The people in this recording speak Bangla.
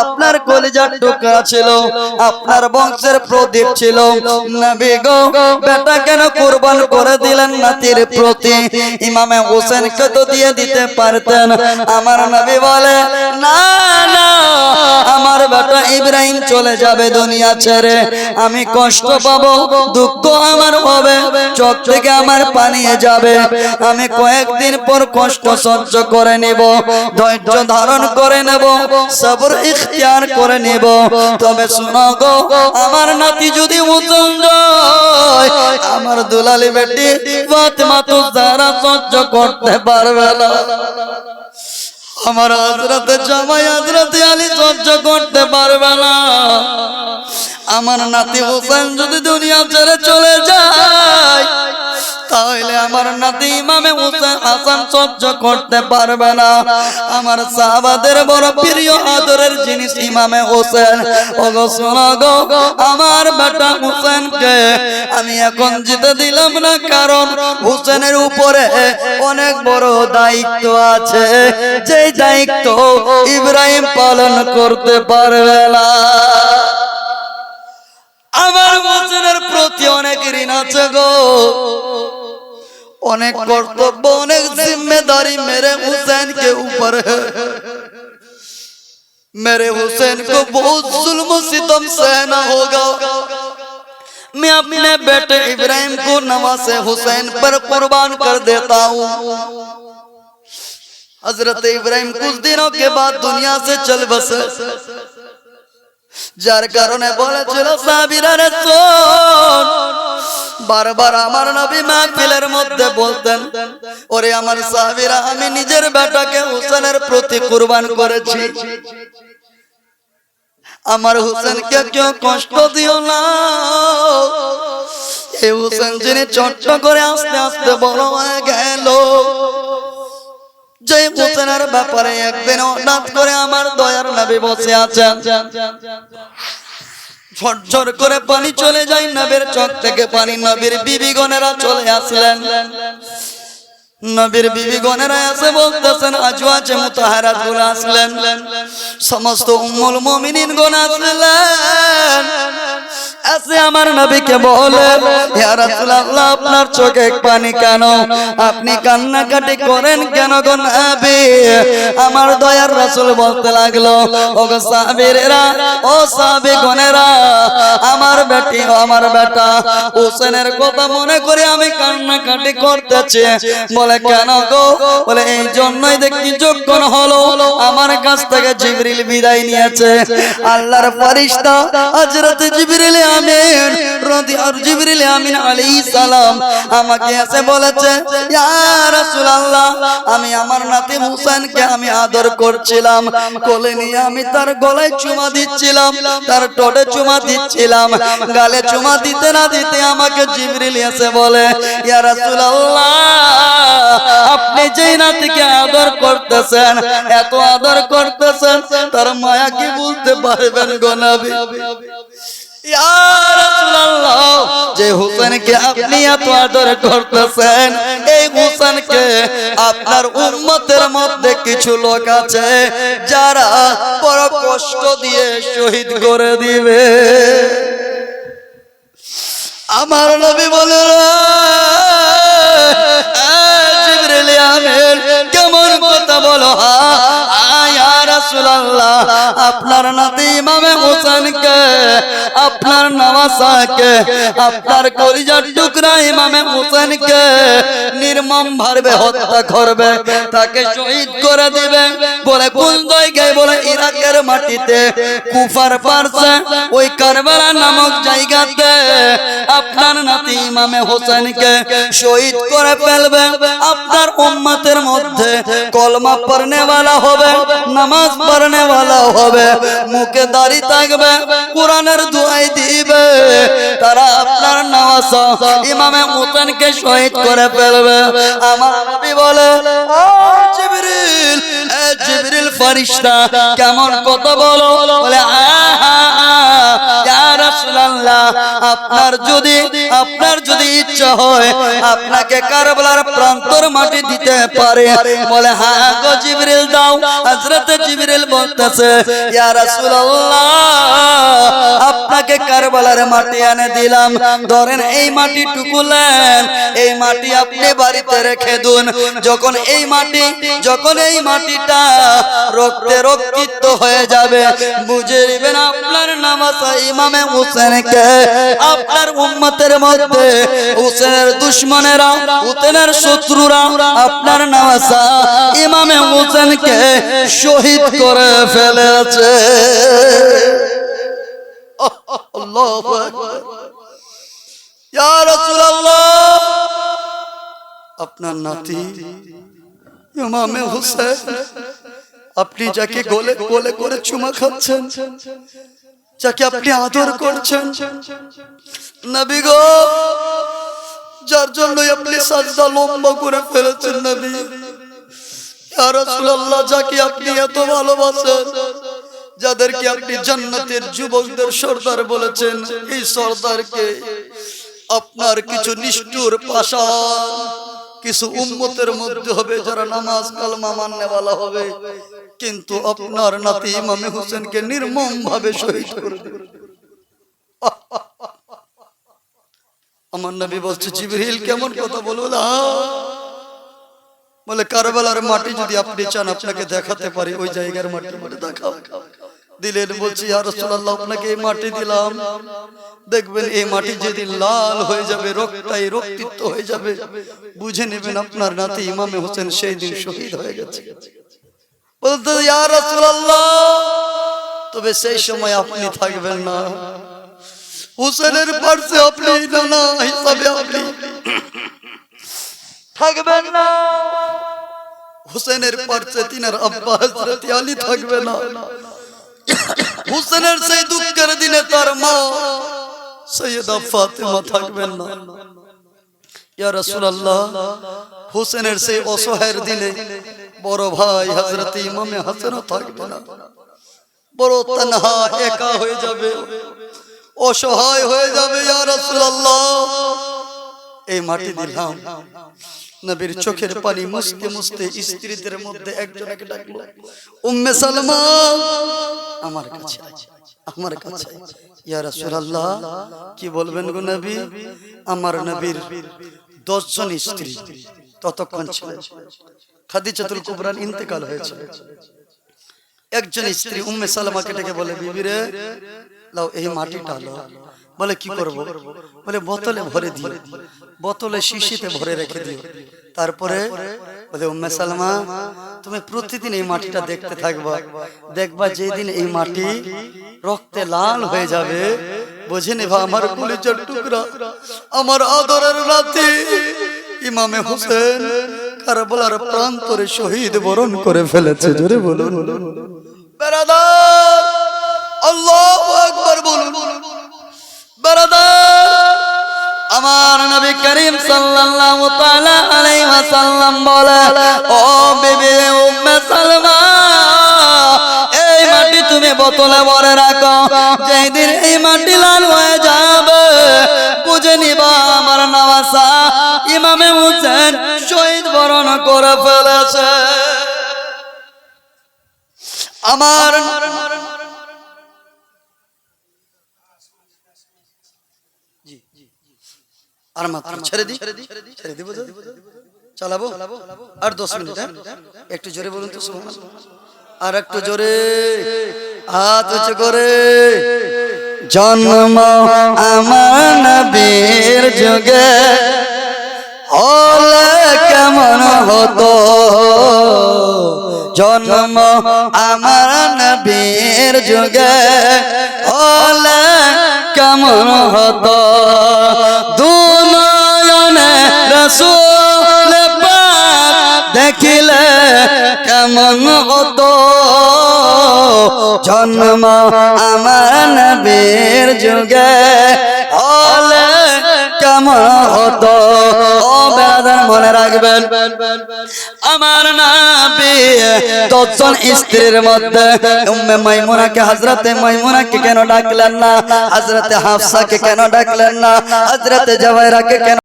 আপনার কলিজার টুকরা ছিল, আপনার বংশের প্রদীপ ছিল। করে দিলেন নাতির প্রতি? ইমামে দিয়ে দিতে পারতেন। আমার নবী বলে, না আমার বেটা ইব্রাহিম চলে যাবে দুনিয়া ছেড়ে। আমি কষ্ট পাবো, দুঃখ আমার হবে, চোখ থেকে আমার পানিয়ে যাবে। আমি কয়েকদিন পর কষ্ট সহ্য করে নেব, ধৈর্য ধারণ করে নেব সবর ইখতিয়ার করে নেব। তবে শোনো গো, আমার নাতি যদি মুসল যায়, আমার দুলালি বেটি ফাতেমা তো যারা সহ্য করতে পারবে না। আমার হজরতে জামাই হজরতে আলী সহ্য করতে পারবে না। আমার নাতি হোসেন যদি দুনিয়া ছেড়ে চলে যায় তাহলে আমার নাতি ইমামে হোসেন হাসান সহ্য করতে পারবে না। আমার সাহাবাদের বড় প্রিয় আদরের জিনিস ইমামে হোসেন। ওগো শোনো গো, আমার বেটা হোসেনকে আমি এখন জিতে দিলাম না, কারণ হুসেনের উপরে অনেক বড় দায়িত্ব আছে। যে দায়িত্ব ইব্রাহিম পালন করতে পারবে না। আমার হোসেনের প্রতি অনেক ঋণ আছে গো। অনেক কর্তব্য অনেক जिम्मेदारी मेरे हुसैन के ऊपर है मेरे हुसैन को बहुत जुल्म सितम सहना होगा मैं अपने बेटे इब्राहिम को नवासे हुसैन पर कुर्बान कर देता हूँ हजरत इब्राहिम कुछ दिनों के बाद दुनिया से चल बसे যার কারণে বলেছিল সাবিরা রে শোন বারবার আমার নবী মাহফিলের মধ্যে বলতেন, ওরে আমার সাহাবীরা, আমি নিজের বেটাকে হুসেনের প্রতি কুরবান করেছি। আমার হুসেনকে কেউ কষ্ট দিও না। এই হুসেন যিনি চট্ট করে আস্তে আস্তে বড় হয়ে গেল যে হোসেনের ব্যাপারে একদিন হঠাৎ করে আমার দয়ার নবী বসে আছেন। ঝরঝর করে পানি চলে যায় নবীর চোখ থেকে পানি। নবীর বিবিগণেরা চলে আসলেন। নবীর বিবিগণেরা এসে বলতেছেন, আজও আছে মুতাহারাতগুলো আসলেন। সমস্ত উম্মুল মমিনিন গণ আসলেন। এসে আমার নবীকে বলে, ইয়া রাসূলুল্লাহ, আপনার চোখে পানি কেন? আপনি কান্নাকাটি করেন কেন গো নবী? আমার দয়ার রাসূল বলতে লাগল ও গো সাহাবীরা ও সাহাবীগণেরা, আমার বেটি আমার বেটা, হোসেনের কথা মনে করে আমি কান্নাকাটি করতেছি। বলে, কেন গো? বলে, এই জন্যই দেখি যখন হলো, আমার কাছ থেকে জিবরিল বিদায় নিয়েছে। আল্লাহর ফেরেশতা হযরত জিবরিল আর জিবরিল আমিন আলাইহিস সালাম আমাকে এসে বলেছে, ইয়া রাসূলুল্লাহ, আমি আমার নাতি হুসেনকে আমি আদর করছিলাম। কোলে নিয়ে আমি তার গলায় চুমা দিচ্ছিলাম, তার টোটে চুমা গালে চুমা দিতে না দিতে আমাকে জিবরিল এসে বলে, ইয়া রাসূলুল্লাহ, আপনি যেই নাতিকে আদর করতেছেন, এত আদর করতেছেন, তার মায়া কি বুঝতে পারবেন গো নবী? যে হুসেনকে আপনি এত আদর করতেছেন, এই হুসেনকে আপনার উম্মতের মধ্যে কিছু লোক আছে যারা বড় কষ্ট দিয়ে শহীদ করে দিবে। আমার নবী বলে কেমন কথা বলো হা রাসূলুল্লাহ, আপনার নাতি ইমামে হোসেনকে আপনার নওয়াসাকে আপনার কলিজার টুকরা ইমামে হোসেনকে নির্মম ভাবে হত্যা করবে, তাকে শহীদ করে দিবে, বলে কোন জায়গায়? বলে ইরাকের মাটিতে। কুফার পারছে ওই কারবালা নামক জায়গাতে আপনার নাতি ইমামে হোসেনকে শহীদ করে ফেলবে। আপনার উম্মতের মধ্যে কলমা পড়নে হবে, নামাজ পড়নে वाला হবে, মুখে দাড়ি থাকবে, কোরআনের দুআই দিবে। তারা আপনার নামাজ ইমামে হোসেনকে শহীদ করে ফেলবে। আমার নবী বলে, ও জিবরিল, এ জিবরিল ফেরেশতা কেমন কথা বলো? বলে আপনার যদি আপনার যদি ইচ্ছা হয়, আপনাকে কারবালার প্রান্তর মাটি দিতে পারে। বলে গো জিবরিল, দাও। জিবরিল বলতেছে আপনাকে কারবালার মাটি এনে দিলাম। ধরেন এই মাটি টুকুলেন, এই মাটি আপনি বাড়িতে রেখে দিন। যখন এই মাটি, যখন এই মাটিটা রক্তে রক্তিত হয়ে যাবে। বুঝে নেবেন আপনার নামাজ ইমামে হুসেনকে। আপনার উম্মতের মধ্যে হুসেনের দুশ্মনেরা, হুসেনের শত্রুরা আপনার নামাজ ইমামে হুসেনকে শহীদ করে ফেলেছে। আপনার নাতি ইমামে হুসেন। আপনি যাকে গোলে গোলে করে চুমা খাচ্ছেন, যাকে আপনি আদর করছেন। নবী গো, যার জন্যই আপনি সাজদা লম্বা করে ফেলেছেন নবী। ইয়া রাসূলুল্লাহ, যাকে আপনি এত ভালোবাসেন, যাদেরকে আপনি জান্নাতের যুবকদের সর্দার বলেছেন, এই সর্দারকে আপনার কিছু নিষ্ঠুর পাশা কিছু উম্মতের মধ্যে হবে যারা নামাজ কালমা মান্যওয়ালা হবে। কিন্তু আপনার নাতি ইমামে হোসেনকে নির্মম ভাবে শহীদ করে দেবে আমার নবী বলছে জিবরিল কেমন কথা বলব না বলে কারবালার মাটি যদি আপনি চান আপনাকে দেখাতে পারি ওই জায়গার মাটি দেখাও। দিলেন, বলছি আর রাসূলুল্লাহ, আপনাকে এই মাটি দিলাম। দেখবেন এই মাটি যেদিন লাল হয়ে যাবে রক্তাই রক্তিত হয়ে যাবে। বুঝে নেবেন আপনার নাতি ইমামে হোসেন সেই দিন শহীদ হয়ে গেছে। বলতে তবে সেই সময় আপনি থাকবেন না। হোসেনের পাশে আপনি নানা হিসাবে আপনি থাকবেন না। হুসেনের পাশে তিনার আব্বা হযরত আলী থাকবে না। হুসেনের সেই দুঃখের দিনে তার মা সৈয়দা ফাতেমা থাকবেন না ইয়া রাসূলুল্লাহ হুসেনের সেই অসহায়ের দিনে বড় ভাই হযরত ইমামে হাসানও থাকবে না বড় তানহা একা হয়ে যাবে অসহায় হয়ে যাবে ইয়া রাসূলুল্লাহ এই মাটি দিলাম নবীর চোখের পানি মুছতে মুছতে স্ত্রীদের মধ্যে একজনকে ডাকলো উম্মে সালমা আমার কাছে আমার কাছে। ইয়া রাসূলুল্লাহ কি বলবেন গো নবী? আমার নবীর দশজন স্ত্রী ততক্ষণ ছিলেন। খাদিজাতুল কুবরার ইন্তেকাল হয়েছে একজন স্ত্রী উম্মে সালমাকে ডেকে বলে বিবি রে লাও এই মাটিটা লো বলে কি করব? বলে বোতলে ভরে দিও। বোতলে শিশিতে ভরে রেখে দিও। তারপরে বলে, উম্মে সালমা, তুমি প্রতিদিন এই মাটিটা দেখতে থাকবা। দেখবা যেদিন এই মাটি রক্তে লাল হয়ে যাবে, বুঝে নেবা আমার কলিজার টুকরা, আমার আদরের রাতে ইমামে হোসেন কারবালার প্রান্তরে শহীদ বরণ করে ফেলেছে। জোরে বলুন। বেরাদার, আল্লাহু আকবার বলুন। আমার নবী করিম সাল্লাল্লাহু তাআলা আলাইহি ওয়াসাল্লাম বলে, ও বিবি উম্মে সালমা, এই মাটি তুমি বোতলে ভরে রাখো। যেই দিন এই মাটি লাল হয়ে যাবে, বুঝে নিবা আমার নওয়াসা ইমামে হোসেন শহীদ বরণ করে ফেলেছে। আমার আর মাত্র ছেড়ে দি ছেড়ে দিব চালাবো? আর দশ মিনিট হ্যাঁ? একটু জোরে বলুন তো সুবহানাল্লাহ। আর একটু জোরে। হাত উঁচু করে জন্ম আমার নবীর যুগে হলে কেমন হতো? জন্ম আমার নবীর যুগে হলে কেমন হতো? কেমন হতো জন্ম আমার নবীর যুগে, হলে কেমন হতো? ও বেড়াদার মনে রাখবেন, আমার দশজন স্ত্রীর মধ্যে উম্মে মাইমুনাকে, হযরতে কেন ডাকলেন না? হযরতে হাফসাকে কেন ডাকলেন না? হযরতে জাওয়াইরাকে কেন